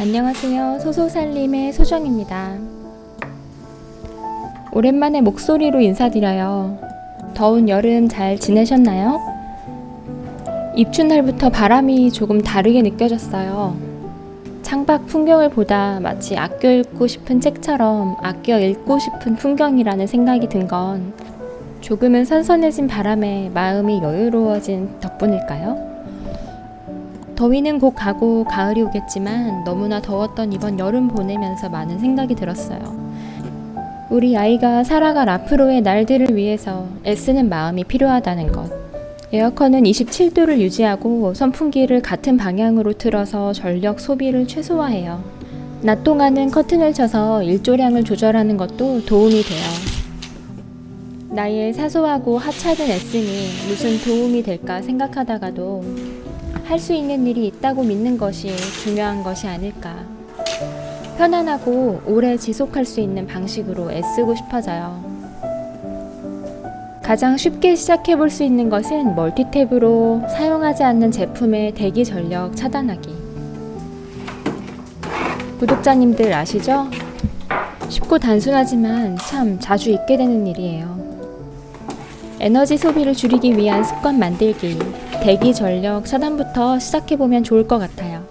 안녕하세요. 소소살림의 소정입니다. 오랜만에 목소리로 인사드려요. 더운 여름 잘 지내셨나요? 입춘날부터 바람이 조금 다르게 느껴졌어요. 창밖 풍경을 보다 마치 아껴 읽고 싶은 책처럼 아껴 읽고 싶은 풍경이라는 생각이 든 건 조금은 선선해진 바람에 마음이 여유로워진 덕분일까요? 더위는 곧 가고 가을이 오겠지만 너무나 더웠던 이번 여름 보내면서 많은 생각이 들었어요. 우리 아이가 살아갈 앞으로의 날들을 위해서 애쓰는 마음이 필요하다는 것. 에어컨은 27도를 유지하고 선풍기를 같은 방향으로 틀어서 전력 소비를 최소화해요. 낮 동안은 커튼을 쳐서 일조량을 조절하는 것도 도움이 돼요. 나의 사소하고 하찮은 애씀이 무슨 도움이 될까 생각하다가도 할 수 있는 일이 있다고 믿는 것이 중요한 것이 아닐까. 편안하고 오래 지속할 수 있는 방식으로 애쓰고 싶어져요. 가장 쉽게 시작해 볼 수 있는 것은 멀티탭으로 사용하지 않는 제품의 대기 전력 차단하기. 구독자님들 아시죠? 쉽고 단순하지만 참 자주 있게 되는 일이에요. 에너지 소비를 줄이기 위한 습관 만들기, 대기 전력 차단부터 시작해보면 좋을 것 같아요.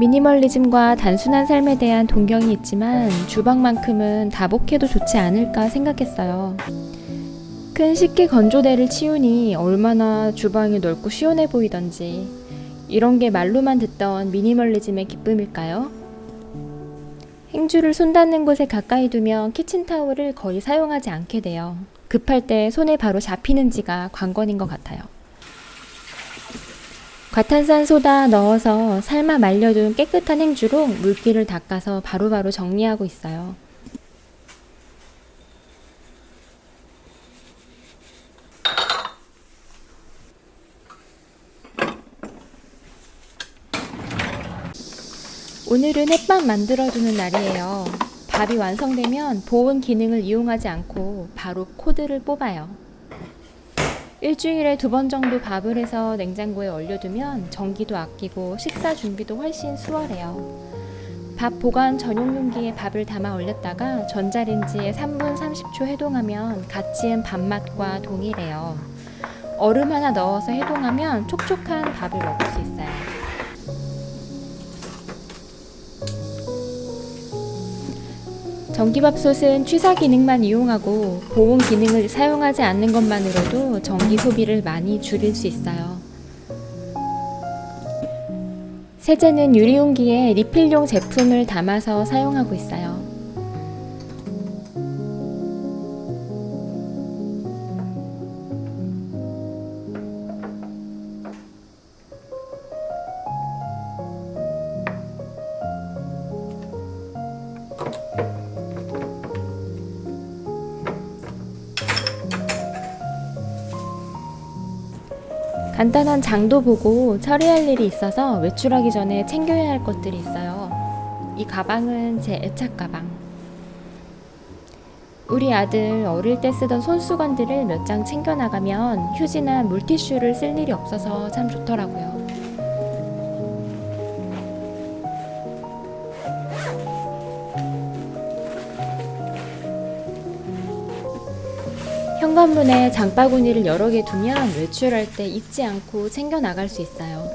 미니멀리즘과 단순한 삶에 대한 동경이 있지만 주방만큼은 다복해도 좋지 않을까 생각했어요. 큰 식기 건조대를 치우니 얼마나 주방이 넓고 시원해 보이던지 이런 게 말로만 듣던 미니멀리즘의 기쁨일까요? 행주를 손 닿는 곳에 가까이 두면 키친타올을 거의 사용하지 않게 돼요. 급할 때 손에 바로 잡히는지가 관건인 것 같아요. 과탄산 소다 넣어서 삶아 말려둔 깨끗한 행주로 물기를 닦아서 바로바로 정리하고 있어요. 오늘은 햇밥 만들어주는 날이에요. 밥이 완성되면 보온 기능을 이용하지 않고 바로 코드를 뽑아요. 일주일에 두 번 정도 밥을 해서 냉장고에 얼려두면 전기도 아끼고 식사 준비도 훨씬 수월해요. 밥 보관 전용 용기에 밥을 담아 얼렸다가 전자레인지에 3분 30초 해동하면 갓 지은 밥맛과 동일해요. 얼음 하나 넣어서 해동하면 촉촉한 밥을 먹을 수 있어요. 전기밥솥은 취사 기능만 이용하고 보온 기능을 사용하지 않는 것만으로도 전기 소비를 많이 줄일 수 있어요. 세제는 유리용기에 리필용 제품을 담아서 사용하고 있어요. 간단한 장도 보고 처리할 일이 있어서 외출하기 전에 챙겨야 할 것들이 있어요. 이 가방은 제 애착 가방. 우리 아들 어릴 때 쓰던 손수건들을 몇 장 챙겨 나가면 휴지나 물티슈를 쓸 일이 없어서 참 좋더라고요. 현관문에 장바구니를 여러 개 두면 외출할 때 잊지 않고 챙겨 나갈 수 있어요.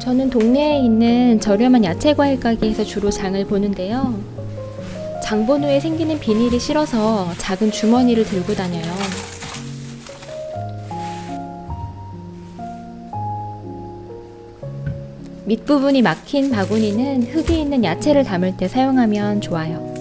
저는 동네에 있는 저렴한 야채 과일 가게에서 주로 장을 보는데요. 장본 후에 생기는 비닐이 싫어서 작은 주머니를 들고 다녀요. 밑부분이 막힌 바구니는 흙이 있는 야채를 담을 때 사용하면 좋아요.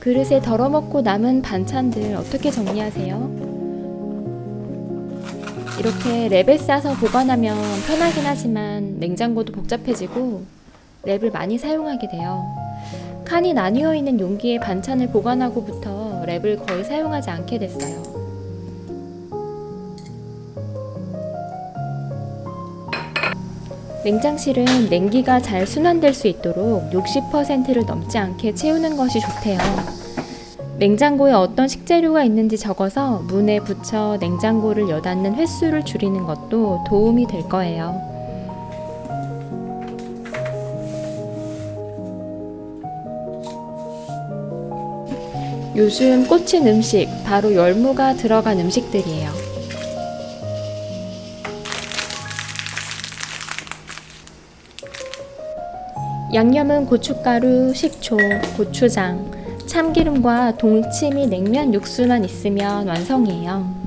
그릇에 덜어먹고 남은 반찬들 어떻게 정리하세요? 이렇게 랩에 싸서 보관하면 편하긴 하지만 냉장고도 복잡해지고 랩을 많이 사용하게 돼요. 칸이 나뉘어 있는 용기에 반찬을 보관하고부터 랩을 거의 사용하지 않게 됐어요. 냉장실은 냉기가 잘 순환될 수 있도록 60%를 넘지 않게 채우는 것이 좋대요. 냉장고에 어떤 식재료가 있는지 적어서 문에 붙여 냉장고를 여닫는 횟수를 줄이는 것도 도움이 될 거예요. 요즘 꽂힌 음식, 바로 열무가 들어간 음식들이에요. 양념은 고춧가루, 식초, 고추장, 참기름과 동치 미 냉면 육수만 있으면 완성이에요.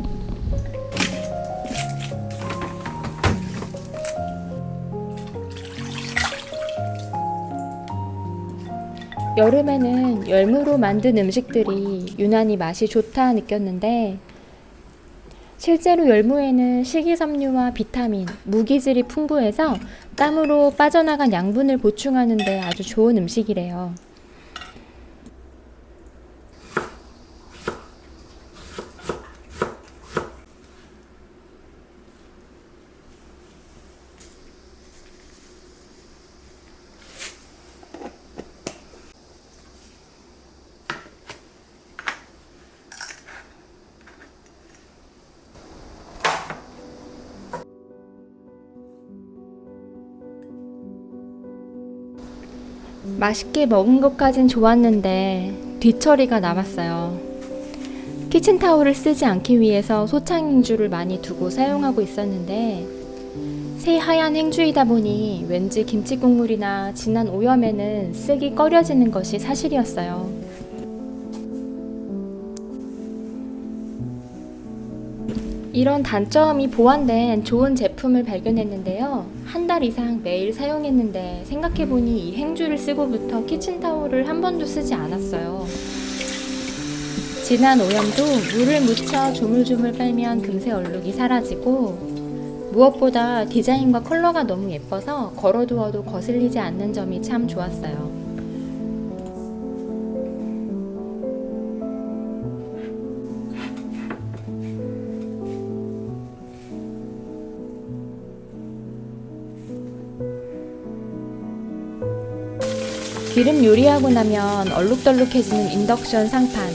여름에는 열무로 만든 음식들이 유난히 맛이 좋다 느꼈는데 실제로 열무에는 식이섬유와 비타민, 무기질이 풍부해서 땀으로 빠져나간 양분을 보충하는 데 아주 좋은 음식이래요. 맛있게 먹은 것까진 좋았는데 뒤처리가 남았어요. 키친타올을 쓰지 않기 위해서 소창 행주를 많이 두고 사용하고 있었는데 새 하얀 행주이다 보니 왠지 김치 국물이나 진한 오염에는 쓰기 꺼려지는 것이 사실이었어요. 이런 단점이 보완된 좋은 제품을 발견했는데요. 한 달 이상 매일 사용했는데 생각해보니 이 행주를 쓰고부터 키친타올을 한 번도 쓰지 않았어요. 진한 오염도 물을 묻혀 조물조물 빨면 금세 얼룩이 사라지고 무엇보다 디자인과 컬러가 너무 예뻐서 걸어두어도 거슬리지 않는 점이 참 좋았어요. 기름 요리하고 나면 얼룩덜룩해지는 인덕션 상판.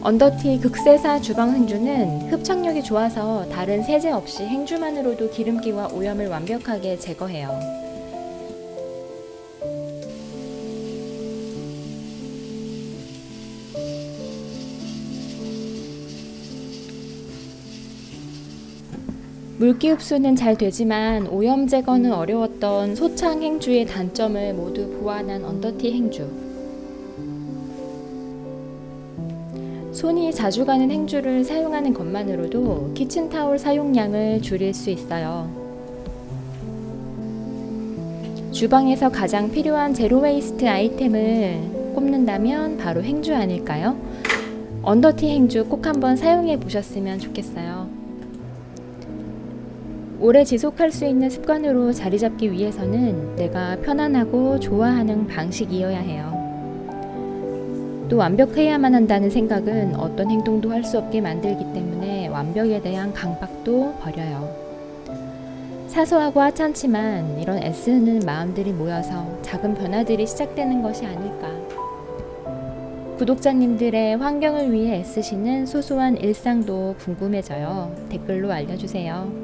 언더티 극세사 주방 행주는 흡착력이 좋아서 다른 세제 없이 행주만으로도 기름기와 오염을 완벽하게 제거해요. 물기 흡수는 잘 되지만 오염 제거는 어려웠던 소창 행주의 단점을 모두 보완한 언더티 행주. 손이 자주 가는 행주를 사용하는 것만으로도 키친타올 사용량을 줄일 수 있어요. 주방에서 가장 필요한 제로 웨이스트 아이템을 꼽는다면 바로 행주 아닐까요? 언더티 행주 꼭 한번 사용해 보셨으면 좋겠어요. 오래 지속할 수 있는 습관으로 자리 잡기 위해서는 내가 편안하고 좋아하는 방식이어야 해요. 또 완벽해야만 한다는 생각은 어떤 행동도 할 수 없게 만들기 때문에 완벽에 대한 강박도 버려요. 사소하고 하찮지만 이런 애쓰는 마음들이 모여서 작은 변화들이 시작되는 것이 아닐까. 구독자님들의 환경을 위해 애쓰시는 소소한 일상도 궁금해져요. 댓글로 알려주세요.